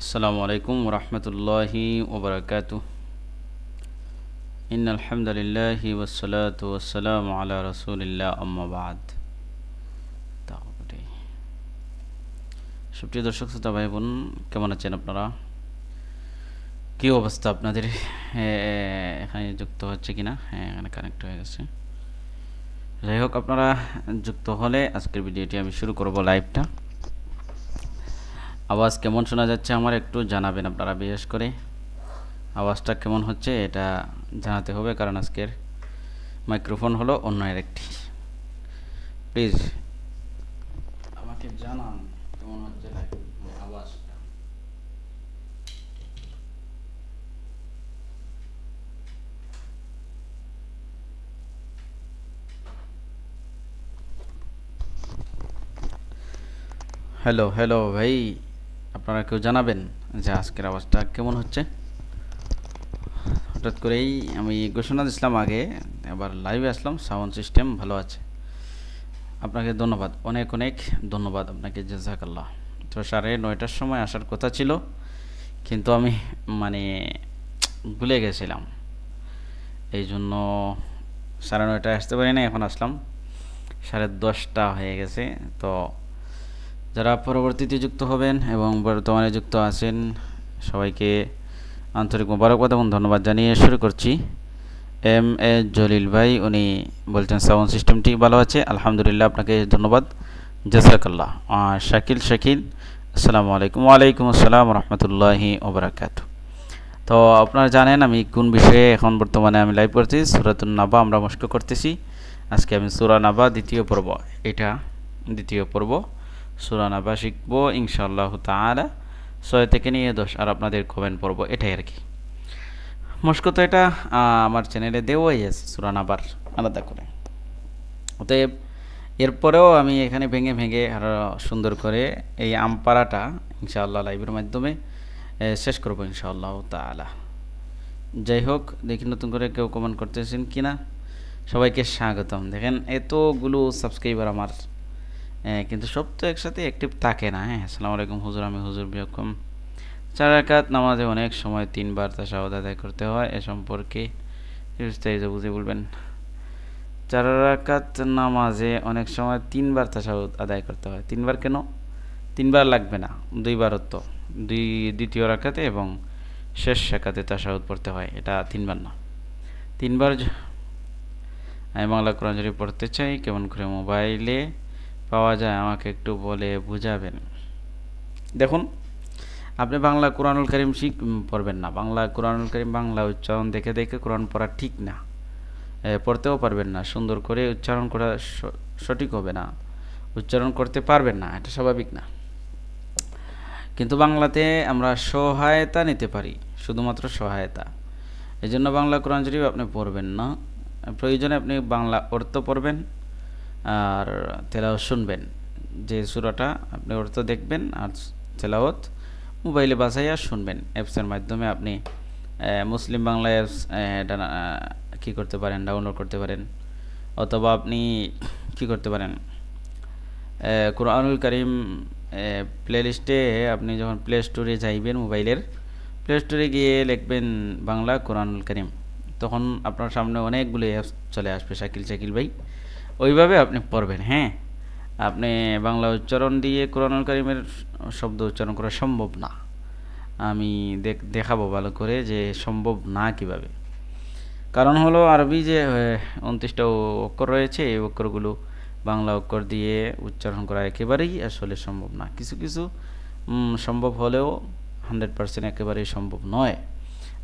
السلام عليكم ورحمة الله وبركاته إن الحمد لله والصلاة والسلام على رسول الله أما بعد তারপরে সুপ্রিয় দর্শক শ্রোতা ভাই বোন কেমন আছেন আপনারা কি অবস্থা আপনাদের এ, এখানে যুক্ত হচ্ছে কিনা হ্যাঁ এখানে কানেক্ট হয়ে গেছে যাই হোক আপনারা যুক্ত হলে আজকের ভিডিওটি আমি শুরু করব লাইভটা। আওয়াজ কেমন শোনা যাচ্ছে আমার একটু জানাবেন আপনারা, বিশেষ করে। আওয়াজটা কেমন হচ্ছে এটা জানাতে হবে, কারণ আজকের মাইক্রোফোন হলো অন্য আরেকটি। প্লিজ, আমাকে জানান কেমন হচ্ছে লাইভ আওয়াজটা হ্যালো হ্যালো ভাই। আপনারা কেউ জানাবেন যে আজকের আওয়াজটা কেমন হচ্ছে? হঠাৎ করেই আমি ঘোষণা দিছিলাম আগে, এবার লাইভে আসলাম সাউন্ড সিস্টেম ভালো আছে। আপনাকে ধন্যবাদ, অনেক অনেক ধন্যবাদ আপনাকে, জাজাকাল্লাহ। তো সাড়ে নয়টার সময় আসার কথা ছিল, কিন্তু আমি মানে ভুলে গেছিলাম। এই জন্য সাড়ে নয়টায় আসতে পারি না এখন আসলাম। সাড়ে দশটা হয়ে গেছে, তো যারা পরবর্তীতে যুক্ত হবেন এবং বর্তমানে যুক্ত আছেন, সবাইকে আন্তরিক মোবারকবাদ এবং ধন্যবাদ জানিয়ে শুরু করছি। এম এ জলিল ভাই, উনি বলছেন, সাউন্ড সিস্টেমটি ভালো আছে? আলহামদুলিল্লাহ, আপনাকে ধন্যবাদ। জাজাকাল্লাহ আর শাকিল শাকিল, আসসালামু আলাইকুম। ওয়ালাইকুম আসসালাম রহমতুল্লাহি ওবরাকাত তো, আপনারা জানেন আমি কোন বিষয়ে এখন বর্তমানে আমি লাইভ করছি? সুরাতুন নাবা আমরা মস্ক করতেছি। আজকে আমি সুরা নাবা দ্বিতীয় পর্ব। এটা দ্বিতীয় পর্ব। সুরা নাবা শিখব, ইনশাআল্লাহ তাআলা। ছয় থেকে নিয়ে দশ আর আপনাদের কমেন্ট পর্ব এটাই আর কি। মস্ক তো এটা আমার চ্যানেলে দেওয়াই আছে, সুরা নাবার, আলাদা করে। অতএব, এরপরেও আমি এখানে ভেঙে ভেঙে আরও সুন্দর করে এই আমপাড়াটা ইনশাআল্লাহ লাইভের মাধ্যমে শেষ করব ইনশাআল্লাহ তাআলা। যাই হোক, দেখি নতুন করে কেউ কমেন্ট করতেছেন কি না সবাইকে স্বাগতম। দেখেন, এতগুলো সাবস্ক্রাইবার আমার কিন্তু সব তো একসাথে অ্যাক্টিভ থাকে না হ্যাঁ আসসালামু আলাইকুম হুজুর, আমি হুজুর বিয়কম। চার রাকাত নামাজে অনেক সময় তিনবার তাশাহুদ আদায় করতে হয়, এ সম্পর্কে বিস্তারিত বুঝে বলবেন। চার রাকাত নামাজে অনেক সময় তিনবার তাশাহুদ আদায় করতে হয়। তিনবার কেন? তিনবার লাগবে না, দুইবার তো। দুই, দ্বিতীয় রাকাতে এবং শেষ রাকাতে তাশাহুদ পড়তে হয়, এটা তিনবার না। তিনবার আমি বাংলা কোরআন পড়তে চাই, কেমন করে মোবাইলে পাওয়া যায়, আমাকে একটু বলে বুঝাবেন। দেখুন, আপনি বাংলা কোরআনুল করিম শিখ পড়বেন না। বাংলা কোরআনুল করিম বাংলা উচ্চারণ দেখে দেখে কোরআন পড়া ঠিক না। পড়তেও পারবেন না। সুন্দর করে উচ্চারণ করা সঠিক হবে না। উচ্চারণ করতে পারবেন না, এটা স্বাভাবিক না। কিন্তু বাংলাতে আমরা সহায়তা নিতে পারি, শুধুমাত্র সহায়তা। এই জন্য বাংলা কোরআন শরীফ আপনি পড়বেন না। প্রয়োজনে আপনি বাংলা অর্থ পড়বেন। আর তেলাওয়াত শুনবেন। যে সুরাটা আপনি অর্থ দেখবেন আর তেলাওয়াত মোবাইলে বাসাইয়া শুনবেন। অ্যাপসের মাধ্যমে আপনি মুসলিম বাংলা অ্যাপস কী করতে পারেন ডাউনলোড করতে পারেন। অথবা আপনি কি করতে পারেন? কোরআনুল করিম প্লে লিস্টে আপনি যখন প্লে স্টোরে যাইবেন মোবাইলের প্লে স্টোরে গিয়ে লিখবেন বাংলা কোরআনুল করিম। তখন আপনার সামনে অনেকগুলো অ্যাপস চলে আসবে, শাকিল শাকিল ভাই। ওইভাবে আপনি পড়বেন হ্যাঁ? আপনি বাংলা উচ্চারণ দিয়ে কোরআনুল করিমের শব্দ উচ্চারণ করা সম্ভব না। আমি দেখ- দেখাবো ভালো করে যে সম্ভব না কীভাবে। কারণ হলো আরবি যে উনত্রিশটা অক্ষর রয়েছে, এই অক্ষরগুলো বাংলা অক্ষর দিয়ে উচ্চারণ করা একেবারেই আসলে সম্ভব না। কিছু কিছু সম্ভব হলেও হান্ড্রেড পার্সেন্ট একেবারেই সম্ভব নয়।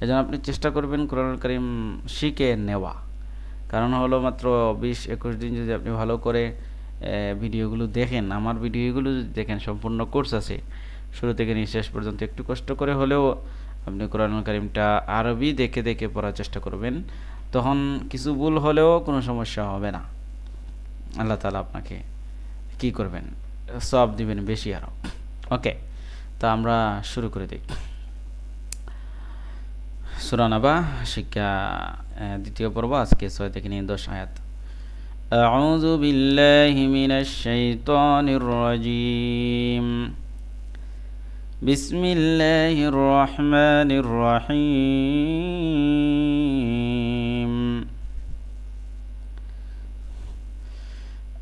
এজন্য আপনি চেষ্টা করবেন কোরআন করিম শিখে নেওয়া। কারণ হলো মাত্র বিশ একুশ দিন যদি আপনি ভালো করে ভিডিওগুলো দেখেন, আমার ভিডিওগুলো যদি দেখেন, সম্পূর্ণ কোর্স আছে, শুরু থেকে নিয়ে শেষ পর্যন্ত একটু কষ্ট করে হলেও আপনি কোরআন করিমটা আরবি দেখে দেখে পড়ার চেষ্টা করবেন, তখন কিছু ভুল হলেও কোনো সমস্যা হবে না। আল্লাহ তালা আপনাকে কি করবেন? সব দিবেন বেশি আরও ওকে, তা আমরা শুরু করে দিই। সুরানাবা শিক্ষা আহ, দ্বিতীয় পর্ব আজকে ছয় থেকে নিয়ে দশ আয়াত أعوذ بالله من الشيطان الرجيم بسم الله الرحمن الرحيم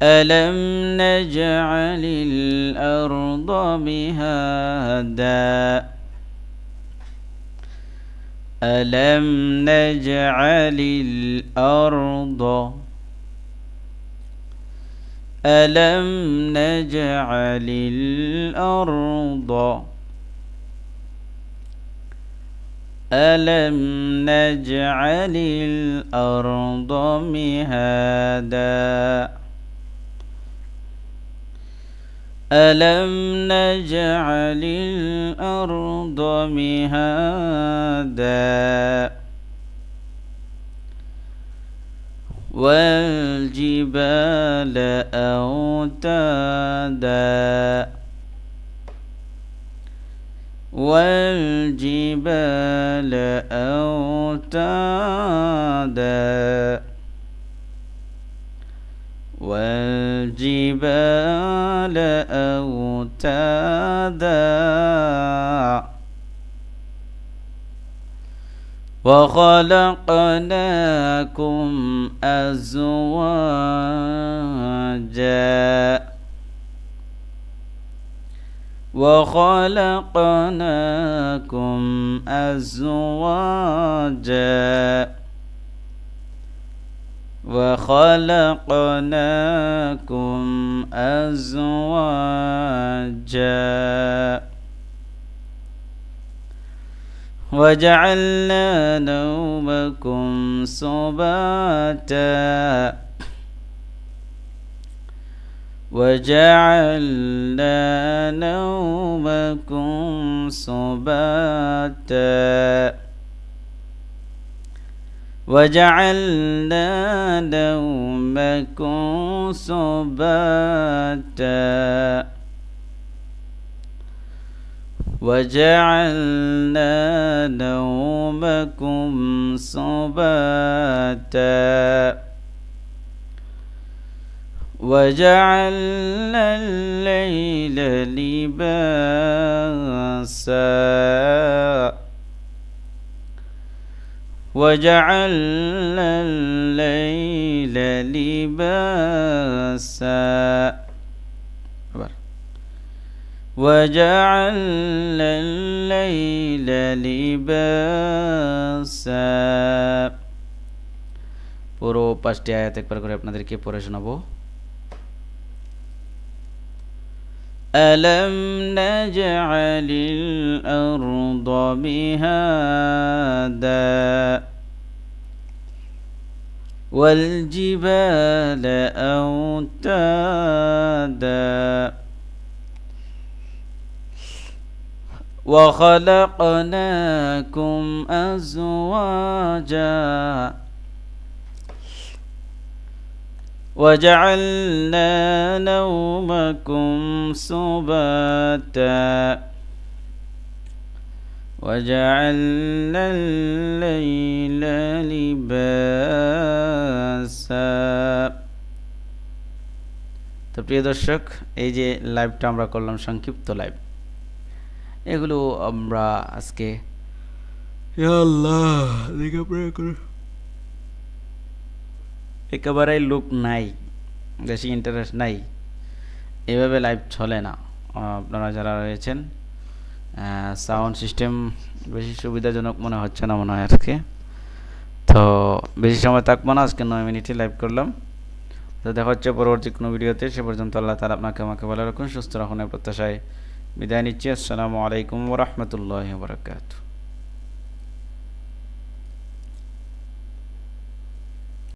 ألم نجعل الأرض مهادا ألم نجعل الأرض ألم نجعل الأرض ألم نجعل الأرض مهادا ألم نجعل الأرض مهادا والجبال أوتادا والجبال أوتادا والجبال أوتادا. وخلقناكم أزواجا. وخلقناكم أزواجا. وخلقناكم أزواجا وجعلنا نومكم سباتا وجعلنا نومكم سباتا وجعلنا نومكم سباتا. وجعلنا نومكم سباتا. وجعلنا الليل لباسا. وجعلنا الليل لباسا وجعلنا الليل لباسا পুরো পাঁচটি আয়াত একবার করে আপনাদেরকে পড়ে শোনাবো ألم نجعل الأرض مهادا والجبال أوتادا وخلقناكم أزواجا وجعلنا نومكم سباتا وجعلنا الليل لباسا তো প্রিয় দর্শক এই যে লাইভটা আমরা করলাম সংক্ষিপ্ত লাইভ এগুলো আমরা আজকে একেবারেই লুক নাই, বেশি ইন্টারেস্ট নাই। এভাবে লাইভ চলে না। আপনারা যারা রয়েছেন সাউন্ড সিস্টেম বেশি সুবিধাজনক মনে হচ্ছে না মনে হয় আজকে। তো বেশি সময় থাকব না, আজকে নয় মিনিটে লাইভ করলাম। তো দেখা হচ্ছে পরবর্তী কোনো ভিডিওতে। সে পর্যন্ত আল্লাহ তালা আপনাকে, আমাকে ভালো রাখুন, সুস্থ রাখুন প্রত্যাশায় বিদায় নিচ্ছি। আসসালামু আলাইকুম রহমতুল্লাহ বরকাত